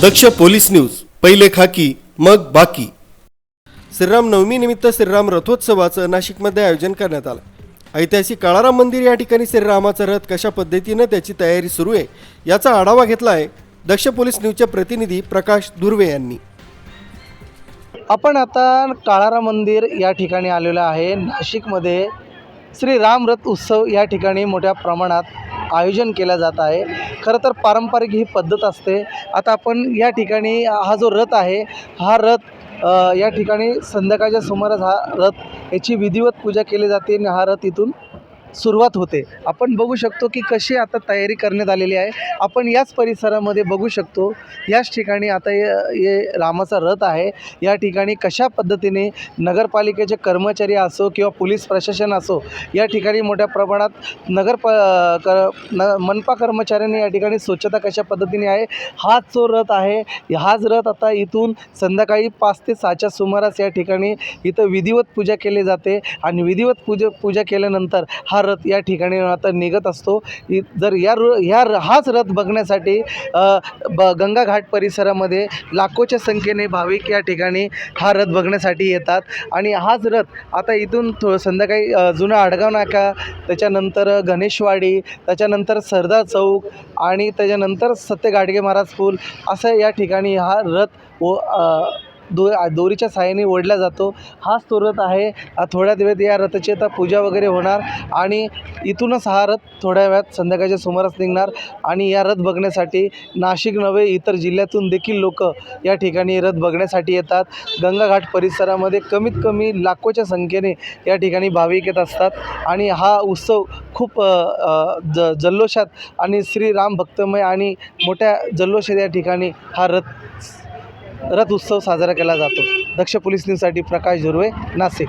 दक्ष police news पहिले खाकी मग बाकी. श्रीराम नवमी निमित्त श्रीराम रथोत्सवाचं नाशिकमध्ये आयोजन करण्यात आलं. ऐतिहासिक काळाराम मंदिर या ठिकाणी श्रीरामाचा रथ कशा पद्धतीनं त्याची तयारी सुरू आहे याचा आढावा घेतला आहे दक्ष पोलीस न्यूजचे प्रतिनिधी प्रकाश दुर्वे यांनी. आपण आता काळारा मंदिर या ठिकाणी आलेलो आहे. नाशिकमध्ये श्री रामरथ उत्सव या ठिकाणी मोठ्या प्रमाणात आयोजन केलं जात आहे. खरं तर पारंपरिक ही पद्धत असते. आता आपण या ठिकाणी हा जो रथ आहे हा रथ या ठिकाणी संध्याकाळच्या सुमारास हा रथ याची विधिवत पूजा केली जाते आणि हा रथ इथून सुरुवात होते. आपण बघू शकतो की कशी आता तयारी करण्यात आलेली आहे. आपण याच परिसरामध्ये बघू शकतो. याच ठिकाणी आता ये ये रामाचा रथ आहे. या ठिकाणी कशा पद्धतीने नगरपालिकेचे कर्मचारी असो किंवा पोलीस प्रशासन असो या ठिकाणी मोठ्या प्रमाणात नगर प कर न मनपा कर्मचाऱ्यांनी या ठिकाणी स्वच्छता कशा पद्धतीने आहे हाच जो रथ आहे हाच रथ आता इथून संध्याकाळी पाच ते सहाच्या सुमारास या ठिकाणी इथं विधिवत पूजा केली जाते. आणि विधिवत पूजा पूजा केल्यानंतर हा रथ या ठिकाणी आता निघत असतो. इ- जर या रु ह्या र- हाच रथ बघण्यासाठी ब गंगाघाट परिसरामध्ये लाखोच्या संख्येने भाविक या ठिकाणी हा रथ बघण्यासाठी येतात. आणि हाच रथ आता इथून थो संध्याकाळी अ, जुना आडगाव नाका त्याच्यानंतर गणेशवाडी त्याच्यानंतर सरदार चौक आणि त्याच्यानंतर सत्य गाडगे महाराज पूल असं या ठिकाणी हा रथ व दो दोरीच्या सहाय्याने ओढला जातो. हाच तो रथ आहे. थोड्या वेळात या रथाची आता पूजा वगैरे होणार आणि इथूनच हा रथ थोड्या वेळात संध्याकाळच्या सुमारास निघणार आणि या रथ बघण्यासाठी नाशिक नव्हे इतर जिल्ह्यातून देखील लोक या ठिकाणी रथ बघण्यासाठी येतात. गंगाघाट परिसरामध्ये कमीत कमी लाखोच्या संख्येने या ठिकाणी भाविक येत असतात आणि हा उत्सव खूप ज जल्लोषात आणि श्रीराम भक्तमय आणि मोठ्या जल्लोषात या ठिकाणी हा रथ रथ उत्सव साजरा केला जातो. दक्ष पोलीस न्यूजसाठी प्रकाश झुर्वे नाशिक.